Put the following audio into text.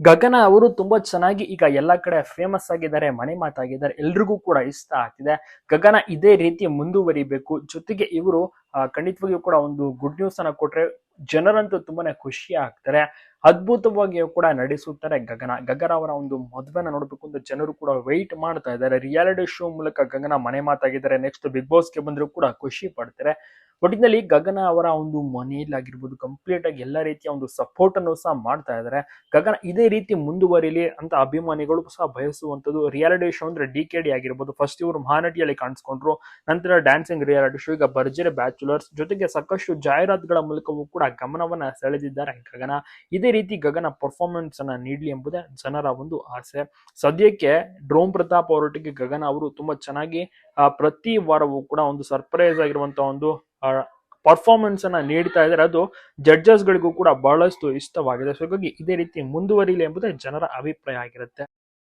ಗಗನ ಅವರು ತುಂಬಾ ಚೆನ್ನಾಗಿ ಈಗ ಎಲ್ಲ ಕಡೆ ಫೇಮಸ್ ಆಗಿದ್ದಾರೆ, ಮನೆ ಮಾತಾಗಿದ್ದಾರೆ, ಎಲ್ರಿಗೂ ಕೂಡ ಇಷ್ಟ ಆಗ್ತಿದೆ. ಗಗನ ಇದೇ ರೀತಿ ಮುಂದುವರಿಬೇಕು. ಜೊತೆಗೆ ಇವರು ಖಂಡಿತವಾಗಿಯೂ ಕೂಡ ಒಂದು ಗುಡ್ ನ್ಯೂಸ್ ಅನ್ನ ಕೊಟ್ರೆ ಜನರಂತೂ ತುಂಬಾನೇ ಖುಷಿ ಆಗ್ತಾರೆ. ಅದ್ಭುತವಾಗಿಯೂ ಕೂಡ ನಡೆಸುತ್ತಾರೆ ಗಗನ. ಗಗನ ಅವರ ಒಂದು ಮದುವೆನ ನೋಡಬೇಕು ಅಂತ ಜನರು ಕೂಡ ವೆಯ್ಟ್ ಮಾಡ್ತಾ ಇದ್ದಾರೆ. ರಿಯಾಲಿಟಿ ಶೋ ಮೂಲಕ ಗಗನ ಮನೆ ಮಾತಾಗಿದ್ದಾರೆ. ನೆಕ್ಸ್ಟ್ ಬಿಗ್ ಬಾಸ್ಗೆ ಬಂದರೂ ಕೂಡ ಖುಷಿ ಪಡ್ತಾರೆ. ಒಟ್ಟಿನಲ್ಲಿ ಗಗನ ಅವರ ಒಂದು ಮನೆಯಲ್ಲಾಗಿರ್ಬೋದು ಕಂಪ್ಲೀಟ್ ಆಗಿ ಎಲ್ಲ ರೀತಿಯ ಒಂದು ಸಪೋರ್ಟ್ ಅನ್ನು ಸಹ ಮಾಡ್ತಾ ಇದ್ದಾರೆ ಗಗನ ಇದೇ ರೀತಿ ಮುಂದುವರಿಲಿ ಅಂತ ಅಭಿಮಾನಿಗಳು ಸಹ ಬಯಸುವಂತದ್ದು ರಿಯಾಲಿಟಿ ಶೋ ಅಂದ್ರೆ ಡಿ ಕೆ ಡಿ ಆಗಿರ್ಬೋದು. ಫಸ್ಟ್ ಇವರು ಮಹಾನಟಿಯಲ್ಲಿ ಕಾಣಿಸ್ಕೊಂಡ್ರು, ನಂತರ ಡ್ಯಾನ್ಸಿಂಗ್ ರಿಯಾಲಿಟಿ ಶೋ ಈಗ ಭರ್ಜರಿ ಬ್ಯಾಚುಲರ್ಸ್ ಜೊತೆಗೆ ಸಾಕಷ್ಟು ಜಾಹೀರಾತುಗಳ ಮೂಲಕವೂ ಕೂಡ ಗಮನವನ್ನ ಸೆಳೆದಿದ್ದಾರೆ ಗಗನ. ಇದೇ ರೀತಿ ಗಗನ ಪರ್ಫಾರ್ಮೆನ್ಸ್ ಅನ್ನ ನೀಡಲಿ ಎಂಬುದೇ ಜನರ ಒಂದು ಆಸೆ. ಸದ್ಯಕ್ಕೆ ಡ್ರೋಮ್ ಪ್ರತಾಪ್ ಅವರೊಟ್ಟಿಗೆ ಗಗನ ಅವರು ತುಂಬಾ ಚೆನ್ನಾಗಿ ಪ್ರತಿ ವಾರವೂ ಕೂಡ ಒಂದು ಸರ್ಪ್ರೈಸ್ ಆಗಿರುವಂತಹ ಒಂದು ಪರ್ಫಾರ್ಮೆನ್ಸ್ ಅನ್ನ ನೀಡ್ತಾ ಇದ್ದಾರೆ. ಅದು ಜಡ್ಜಸ್ ಗಳಿಗೂ ಕೂಡ ಬಹಳಷ್ಟು ಇಷ್ಟವಾಗಿದೆ. ಸೊ ಹಾಗಾಗಿ ಇದೇ ರೀತಿ ಮುಂದುವರಿಲಿ ಎಂಬುದೇ ಜನರ ಅಭಿಪ್ರಾಯ ಆಗಿರುತ್ತೆ.